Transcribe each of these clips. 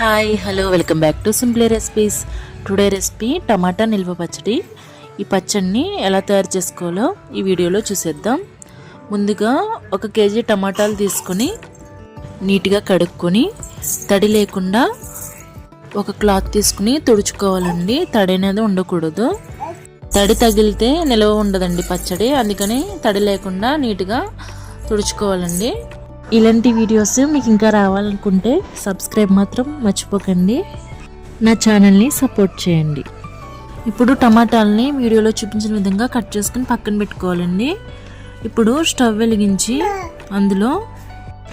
Hi hello welcome back to simply recipes today recipe tomato నిల్వ పచ్చడి. ఈ పచ్చడిని ఎలా తయారు చేసుకోవాలో ఈ వీడియోలో చూసేద్దాం. ముందుగా ఒక కేజీ టమాటాలు తీసుకొని నీట్గా కడుక్కొని తడి లేకుండా ఒక క్లాత్ తీసుకుని తుడుచుకోవాలండి. తడి అనేది ఉండకూడదు. తడి తగిలితే నిల్వ ఉండదండి పచ్చడి. అందుకని తడి లేకుండా నీట్గా తుడుచుకోవాలండి. ఇలాంటి వీడియోస్ మీకు ఇంకా రావాలనుకుంటే సబ్స్క్రైబ్ మాత్రం మర్చిపోకండి. నా ఛానల్ని సపోర్ట్ చేయండి. ఇప్పుడు టమాటాలని వీడియోలో చూపించిన విధంగా కట్ చేసుకుని పక్కన పెట్టుకోవాలండి. ఇప్పుడు స్టవ్ వెలిగించి అందులో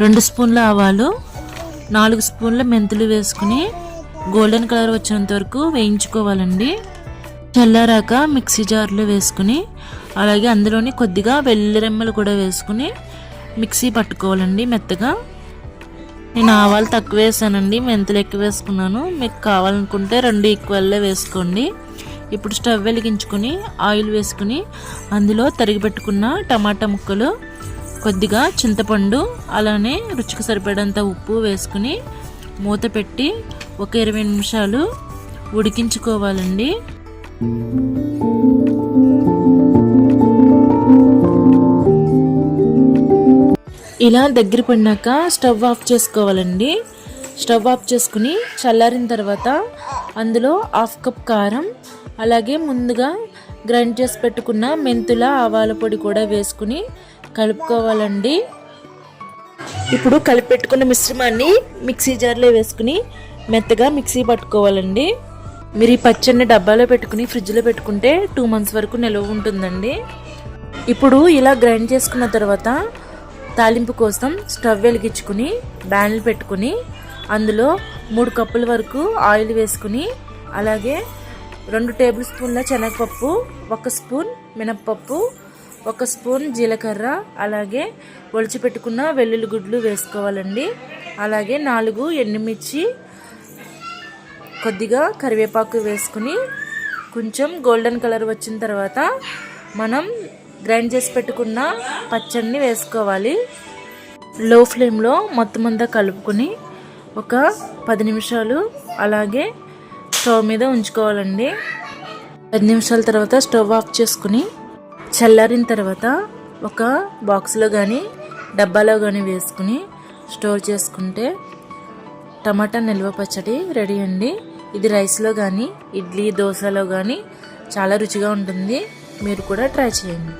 రెండు స్పూన్ల ఆవాలు నాలుగు స్పూన్ల మెంతులు వేసుకుని గోల్డెన్ కలర్ వచ్చేంత వరకు వేయించుకోవాలండి. చల్లారాక మిక్సీ జార్లో వేసుకుని అలాగే అందులోని కొద్దిగా వెల్లి రెమ్మలు కూడా వేసుకుని మిక్సీ పట్టుకోవాలండి మెత్తగా. నేను ఆవాలు తక్కువ వేసానండి మెంతులు ఎక్కువ వేసుకున్నాను. మీకు కావాలనుకుంటే రెండు ఈక్వల్లే వేసుకోండి. ఇప్పుడు స్టవ్ వెలిగించుకొని ఆయిల్ వేసుకుని అందులో తరిగి పెట్టుకున్న టమాటా ముక్కలు కొద్దిగా చింతపండు అలానే రుచికి సరిపడంత ఉప్పు వేసుకుని మూత పెట్టి ఒక ఇరవై నిమిషాలు ఉడికించుకోవాలండి. ఇలా దగ్గర పడినాక స్టవ్ ఆఫ్ చేసుకోవాలండి. స్టవ్ ఆఫ్ చేసుకుని చల్లారిన తర్వాత అందులో హాఫ్ కప్ కారం అలాగే ముందుగా గ్రైండ్ చేసి పెట్టుకున్న మెంతుల ఆవాల పొడి కూడా వేసుకుని కలుపుకోవాలండి. ఇప్పుడు కలిపి పెట్టుకున్న మిశ్రమాన్ని మిక్సీ జార్లో వేసుకుని మెత్తగా మిక్సీ పట్టుకోవాలండి. మీరు ఈ పచ్చడిని డబ్బాలో పెట్టుకుని ఫ్రిడ్జ్లో పెట్టుకుంటే టూ మంత్స్ వరకు నిల్వ ఉంటుందండి. ఇప్పుడు ఇలా గ్రైండ్ చేసుకున్న తర్వాత తాలింపు కోసం స్టవ్ వెలిగించుకుని బ్యాన్లు పెట్టుకుని అందులో మూడు కప్పుల వరకు ఆయిల్ వేసుకుని అలాగే రెండు టేబుల్ స్పూన్ల శనగపప్పు ఒక స్పూన్ మినప్పప్పు ఒక స్పూన్ జీలకర్ర అలాగే ఒలిచిపెట్టుకున్న వెల్లుల్లి గుడ్లు వేసుకోవాలండి. అలాగే నాలుగు ఎండుమిర్చి కొద్దిగా కరివేపాకు వేసుకుని కొంచెం గోల్డెన్ కలర్ వచ్చిన తర్వాత మనం గ్రైండ్ చేసి పెట్టుకున్న పచ్చడిని వేసుకోవాలి. లో ఫ్లేమ్లో మొత్తం అంతా కలుపుకొని ఒక పది నిమిషాలు అలాగే స్టవ్ మీద ఉంచుకోవాలండి. పది నిమిషాల తర్వాత స్టవ్ ఆఫ్ చేసుకుని చల్లారిన తర్వాత ఒక బాక్స్లో కానీ డబ్బాలో కానీ వేసుకుని స్టోర్ చేసుకుంటే టమాటా నిల్వ పచ్చడి రెడీ అండి. ఇది రైస్లో కానీ ఇడ్లీ దోశలో కానీ చాలా రుచిగా ఉంటుంది. మీరు కూడా ట్రై చేయండి.